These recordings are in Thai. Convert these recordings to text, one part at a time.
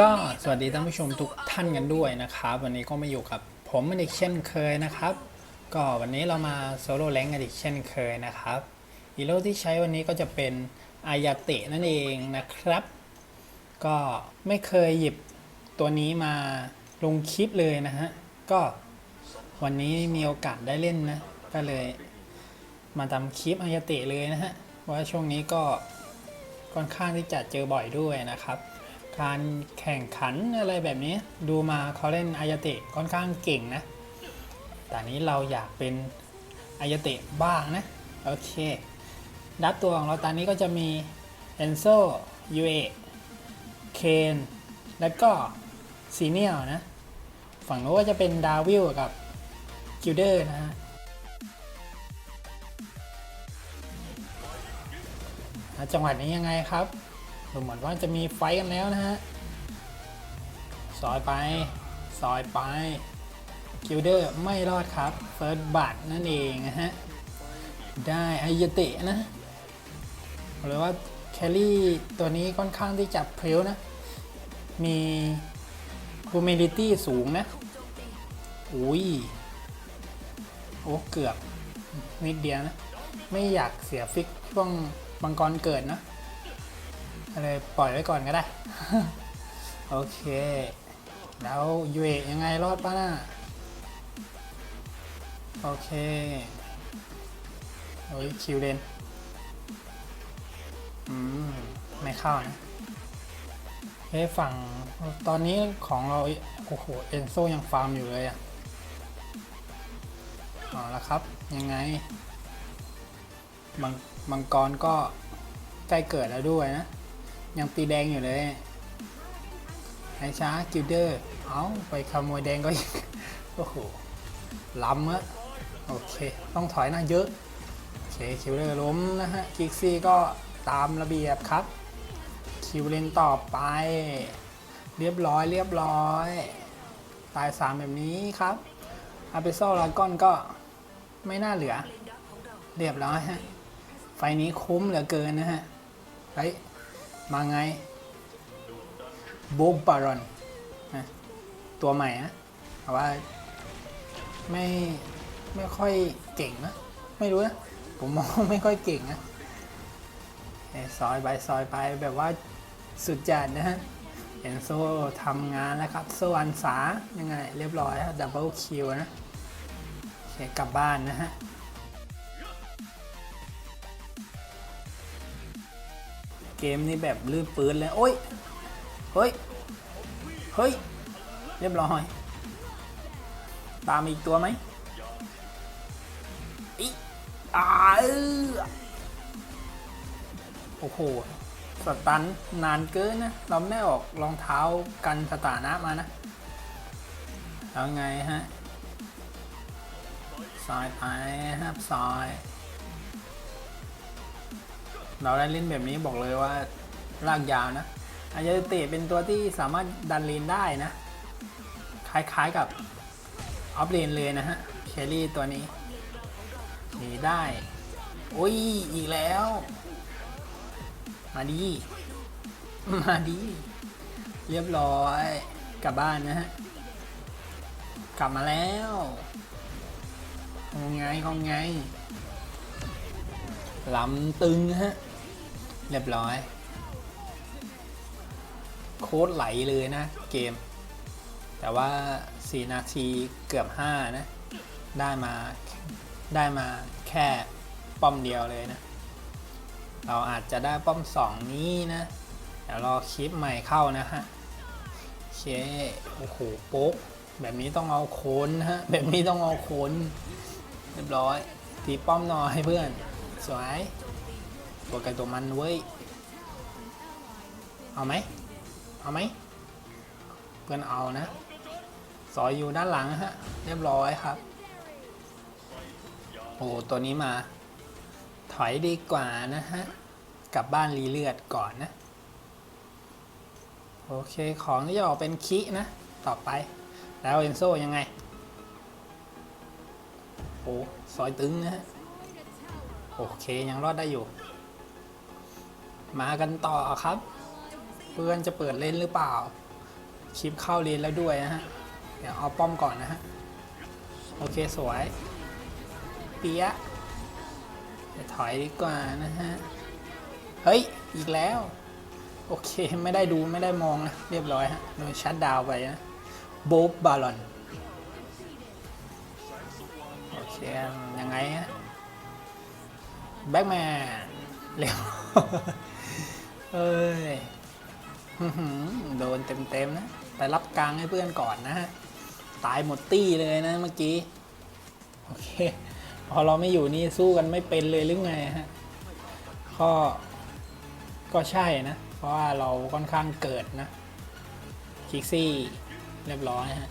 ก็สวัสดีท่านผู้ชมทุกท่านกันด้วยนะครับ วันนี้ก็มาอยู่กับผมอีกเช่นเคยนะครับ ก็วันนี้เรามาโซโล่แรงกันอีกเช่นเคยนะครับฮีโร่ที่ใช้วันนี้ก็จะเป็นอายาเตะนั่นเองนะครับ ก็ไม่เคยหยิบตัวนี้มาลงคลิปเลยนะฮะ ก็วันนี้มีโอกาสได้เล่นนะ ก็เลยมาทำคลิปอายาเตะเลยนะฮะเพราะว่าช่วงนี้ก็ค่อนข้างที่จะเจอบ่อยด้วยนะครับ การแข่งขันอะไรแบบนี้ ดูมาเขาเล่นอายาเตะค่อนข้างเก่งนะ แต่นี้เราอยากเป็นอายาเตะบ้างนะ โอเค ดับตัวของเราตอนนี้ก็จะมีเอนโซยูเอเคนแล้วก็ซีเนียลนะ ฝั่งโน้นก็จะเป็นดาวิลกับกิลเดอร์นะฮะอะจังหวะนี้ยังไงครับ ดูเหมือนว่าจะมีไฟท์กันแล้วนะฮะซอยไปซอยไปคิวเดอร์ไม่รอดครับเฟิร์สบัตนั่นเองนะฮะ ได้ไอยเตะนะหรือว่าแคลรี่ตัวนี้ค่อนข้างที่จะเพลวนะ มีบูมิลิตี้สูงนะอุ้ยโอ้เกือบนิดเดียวนะ ไม่อยากเสียฟิกช่วงมังกรเกิดนะ อะไรปล่อยไว้ก่อนก็ได้ โอเค แล้วยูเอยังไงรอดป้าน่ะโอเคโอ้ยคิวเลนอืม ไม่เข้านะเฮ้ฝั่งตอนนี้ของเรา โอ้โห เอนโซยังฟาร์มอยู่เลยอะเอาละครับ ยังไงมังมังกรก็ใกล้เกิดแล้วด้วยนะ ยังตีแดงอยู่เลยไอช้ากิลเดอร์ เอาไปขโมยแดงก็อีกโอ้โห ล้ำอะโอเค ต้องถอยหน้าเยอะ โอเค คิวเลอร์ล้มนะฮะ กิกซี่ก็ตามระเบียบครับ คิวเลนต่อไป เรียบร้อยเรียบร้อย ตายสามแบบนี้ครับอาเปโซลากอนก็ไม่น่าเหลือ เรียบร้อยฮะ ไฟนี้คุ้มเหลือเกินนะฮะเฮ้ย มาไงโบบปารอนนะตัวใหม่นะแต่ว่าไม่ไม่ค่อยเก่งนะ ไม่รู้นะ ผมมองไม่ค่อยเก่งนะเอ้ซอยไปซอยไปแบบว่าสุดจัดนะฮะเห็นโซ่ทำงานแล้วครับโซ่อันสายังไง เรียบร้อยฮะดับเบิลคิวนะโอเคกลับบ้านนะฮะ กมนี้แบบลื่นปืนเลย โอ้ย เฮ้ย เฮ้ย เรียบร้อย ตามอีกตัวไหมอีอาเออโอ้โห สตันนานเกินนะ เราไม่ออกรองเท้ากันสถานะมานะ แล้วไงฮะซอยไปครับซอย เราได้เล่นแบบนี้บอกเลยว่าลากยาวนะอายาเตะเป็นตัวที่สามารถดันเลนได้นะ คล้ายๆกับออฟเลนเลยนะฮะเคลลี่ตัวนี้หนีได้ โอ้ย อีกแล้ว มาดี มาดี เรียบร้อย กลับบ้านนะฮะ กลับมาแล้วของไงของไงลำตึงฮะ เรียบร้อย โค้ดไหลเลยนะเกม แต่ว่า 4 นาทีเกือบ 5 นะ ได้มา ได้มาแค่ป้อมเดียวเลยนะ เราอาจจะได้ป้อม 2 นี้นะ เดี๋ยวรอคลิปใหม่เข้านะฮะโอเคโอ้โหโป๊กแบบนี้ต้องเอาโคนนะฮะ แบบนี้ต้องเอาโคนเรียบร้อย ตีป้อมหน่อยเพื่อน สวย ตัวไก่ตัวมันเว้ย เอาไหม เอาไหม เพื่อนเอานะซอยอยู่ด้านหลังฮะ เรียบร้อยครับ โอ้ตัวนี้มา ถอยดีกว่านะฮะ กลับบ้านรีเลือดก่อนนะ โอเค ของที่จะออกเป็นคินะ ต่อไป แล้วเอนโซยังไง โอ้ซอยตึงนะฮะ โอเค ยังรอดได้อยู่ มากันต่อครับ เพื่อนจะเปิดเล่นหรือเปล่า คลิปเข้าเลนแล้วด้วยนะฮะ เดี๋ยวเอาป้อมก่อนนะฮะ โอเคสวย เปียะถอยดีกว่านะฮะ เฮ้ย อีกแล้ว โอเคไม่ได้ดูไม่ได้มองนะ เรียบร้อยฮะโดนชัดดาวไปนะโบ๊บบาลอนโอเคยังไงฮะแบ็กแมนเร็ว เอ้ยโดนเต็มๆนะ แต่รับกลางให้เพื่อนก่อนนะฮะ ตายหมดตี้เลยนะเมื่อกี้ โอเค พอเราไม่อยู่นี่สู้กันไม่เป็นเลยหรือไงฮะ ก็ก็ใช่นะ เพราะว่าเราค่อนข้างเกิดนะคิกซี่เรียบร้อยฮะ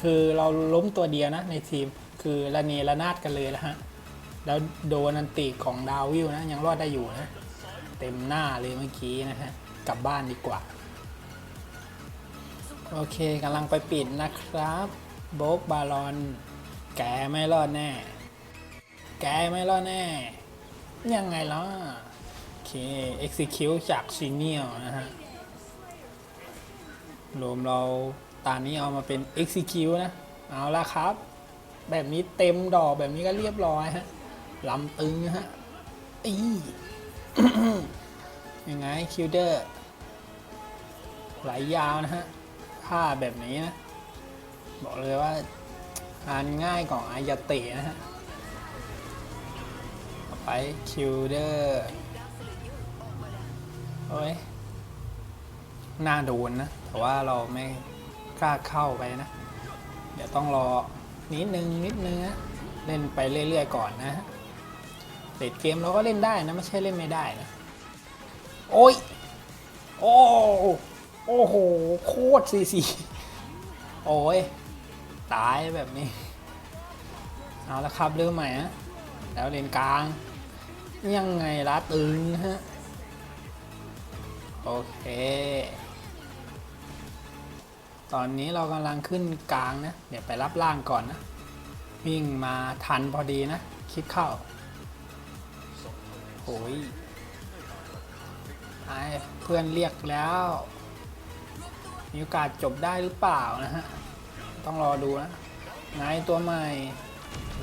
คือเราล้มตัวเดียวนะในทีม คือระเนระนาดกันเลยนะฮะ แล้วโดนอันติของดาวิลนะ ยังรอดได้อยู่นะ เต็มหน้าเลยเมื่อกี้นะฮะ กลับบ้านดีกว่า โอเคกำลังไปปิดนะครับโบกบาลอน แกไม่รอดแน่ แกไม่รอดแน่ ยังไงล่ะ โอเค execute จากซีเนียลนะฮะรวมเราตอนนี้เอามาเป็น execute นะ เอาละครับ แบบนี้เต็มดอกแบบนี้ก็เรียบร้อยฮะ ลำตึงฮะอียังไงคิวเดอร์ ไหลยาวนะฮะผ้าแบบนี้นะ บอกเลยว่าอ่านง่ายกว่าอายาเตะนะฮะต่อไปคิวเดอร์โอ้ยน่าโดนนะ แต่ว่าเราไม่กล้าเข้าไปนะ เดี๋ยวต้องรอนิดนึงนิดนึงนะเล่นไปเรื่อยๆก่อนนะฮะ เด็ดเกมเราก็เล่นได้นะ ไม่ใช่เล่นไม่ได้นะ โอ้ย โอ้โอ้โห โคตรซีซีโอ้ย ตายแบบนี้ เอาละครับเริ่มใหม่นะแล้วเลนกลาง ยังไงล่ะตึงฮะ โอเค ตอนนี้เรากำลังขึ้นกลางนะ เดี๋ยวไปรับล่างก่อนนะ วิ่งมาทันพอดีนะ คิดเข้า โอ้ยไอเพื่อนเรียกแล้ว มีโอกาสจบได้หรือเปล่านะฮะ ต้องรอดูนะไงตัวใหม่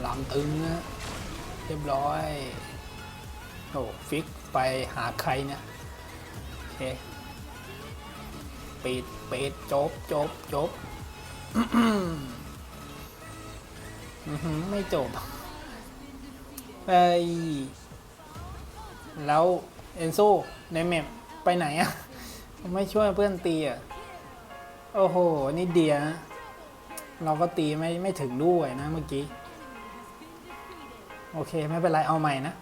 ลำตึงนะเรียบร้อยโอ้ฟิกไปหาใครเนี่ยโอเคปิดปิดจบจบจบไม่จบไป แล้วเอนโซในแมปไปไหนอะไม่ช่วยเพื่อนตีอะโอ้โห นี่เดียนะเราก็ตีไม่ไม่ถึงด้วยนะเมื่อกี้ โอเค ไม่เป็นไร เอาใหม่นะ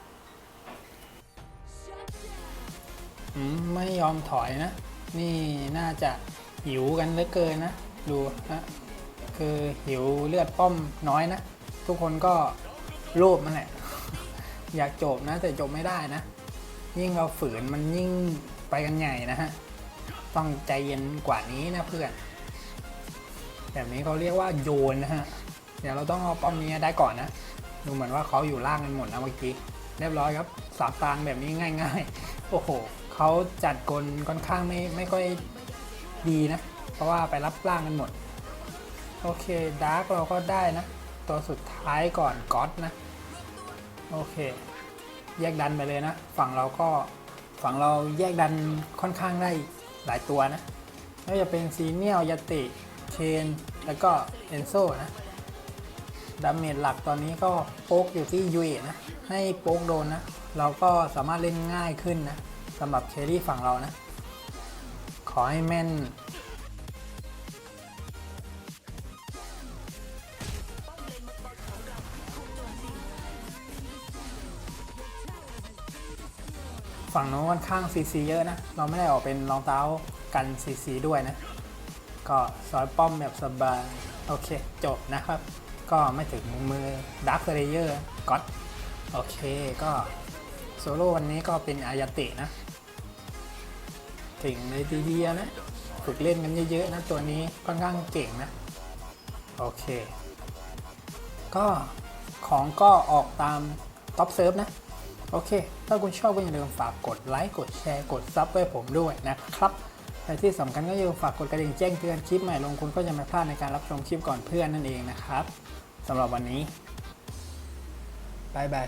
มไม่ยอมถอยนะ นี่น่าจะหิวกันเหลือเกินนะ ดูนะคือหิวเลือดป้อมน้อยนะ ทุกคนก็โลภมันแหละ อยากจบนะ แต่จบไม่ได้นะ ยิ่งเราฝืนมันยิ่งไปกันใหญ่นะฮะ ต้องใจเย็นกว่านี้นะเพื่อน แบบนี้เขาเรียกว่าโยนนะฮะ เดี๋ยวเราต้องเอาป้อมนี้ได้ก่อนนะ ดูเหมือนว่าเขาอยู่ล่างกันหมดนะเมื่อกี้ เรียบร้อยครับสามตางแบบนี้ง่าย ๆ โอ้โหเขาจัดกลค่อนข้างไม่ไม่ค่อยดีนะ เพราะว่าไปรับล่างกันหมด โอเคดาร์กเราก็ได้นะ ตัวสุดท้ายก่อนก๊อตนะ โอเค แยกดันไปเลยนะ ฝั่งเราก็ฝั่งเราแยกดันค่อนข้างได้หลายตัวนะไม่ว่าจะเป็นซีเนียลยาติเคนแล้วก็เอนโซนะดาเมจหลักตอนนี้ก็โป๊กอยู่ที่ยูเอนะ ให้โป๊กโดนนะ เราก็สามารถเล่นง่ายขึ้นนะสำหรับเครี่ฝั่งเรานะ ขอให้แม่น ฝั่งโน้นค่อนข้างซีซีเยอะนะ เราไม่ได้ออกเป็นรองเท้ากันซีซีด้วยนะ ก็ซอยป้อมแบบสบาย โอเค จบนะครับ ก็ไม่ถึงมือดักเลเยอร์ก็ตโอเคก็โซโล่วันนี้ก็เป็นอายาตะนะเก่งเลยทีเดียวนะ ฝึกเล่นกันเยอะๆนะตัวนี้ค่อนข้างเก่งนะ โอเค ก็ของก็ออกตามท็อปเซิร์ฟนะ โอเค ถ้าคุณชอบก็อย่าลืมฝากกดไลค์ กดแชร์ กดซับไว้ผมด้วยนะครับแต่ที่สำคัญก็อย่าลืมฝากกดกระดิ่งแจ้งเตือนคลิปใหม่ลงคุณก็จะไม่พลาดในการรับชมคลิปก่อนเพื่อนนั่นเองนะครับสำหรับวันนี้บายบาย